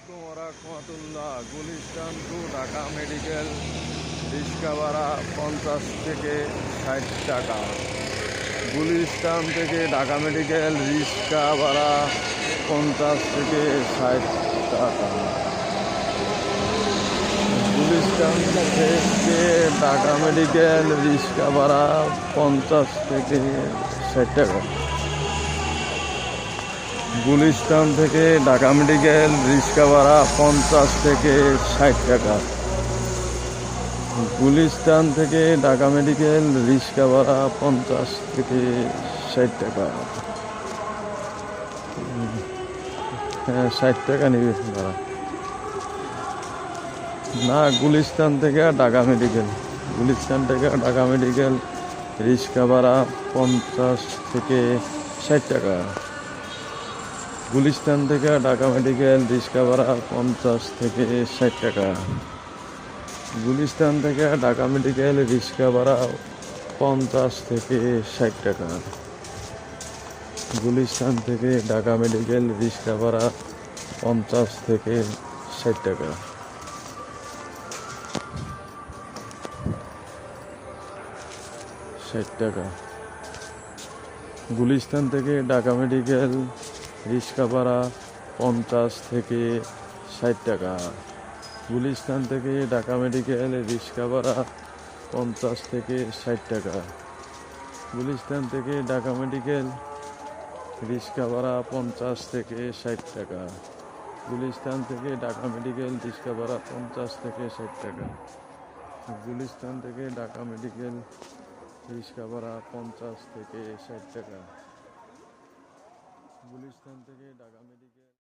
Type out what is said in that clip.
আলাইকুম রহমতুল্লাহ Gulistan to Dhaka medical রিক্সা ভাড়া পঞ্চাশ থেকে ষাট টাকা। গুলিস্তান থেকে ঢাকা মেডিকেল রিক্সা ভাড়া পঞ্চাশ থেকে ষাট টাকা। গুলিস্তান থেকে ঢাকা মেডিকেল রিক্সা ভাড়া পঞ্চাশ থেকে ষাট টাকা। গুলিস্তান থেকে ঢাকা মেডিকেল, রিক্সা ভাড়া পঞ্চাশ থেকে ষাট টাকা। গুলিস্তান থেকে ঢাকা মেডিকেল, রিক্সা ভাড়া পঞ্চাশ থেকে ষাট টাকা। হ্যাঁ ষাট টাকা নিবে ভাড়া। না, গুলিস্তান থেকে ঢাকা মেডিকেল। গুলিস্তান থেকে ঢাকা মেডিকেল, রিক্সা ভাড়া পঞ্চাশ থেকে ষাট টাকা। গুলিস্তান থেকে ঢাকা মেডিকেল রিক্সা ভাড়া পঞ্চাশ থেকে ষাট টাকা। গুলিস্তান থেকে ঢাকা মেডিকেল রিক্সা ভাড়া পঞ্চাশ থেকে ষাট টাকা। গুলিস্তান থেকে ঢাকা মেডিকেল রিক্সা ভাড়া পঞ্চাশ থেকে ষাট টাকা। ষাট টাকা। গুলিস্তান থেকে ঢাকা মেডিকেল রিক্সা ভাড়া পঞ্চাশ থেকে ষাট টাকা। গুলিস্তান থেকে ঢাকা মেডিকেল, রিক্সা ভাড়া পঞ্চাশ থেকে ষাট টাকা। গুলিস্তান থেকে ঢাকা মেডিকেল, রিক্সা ভাড়া পঞ্চাশ থেকে ষাট টাকা। গুলিস্তান থেকে ঢাকা মেডিকেল, রিক্সা ভাড়া পঞ্চাশ থেকে ষাট টাকা। গুলিস্তান থেকে ঢাকা মেডিকেল, রিক্সা ভাড়া পঞ্চাশ থেকে ষাট টাকা। স্থান থেকে ঢাকা মেডিকেল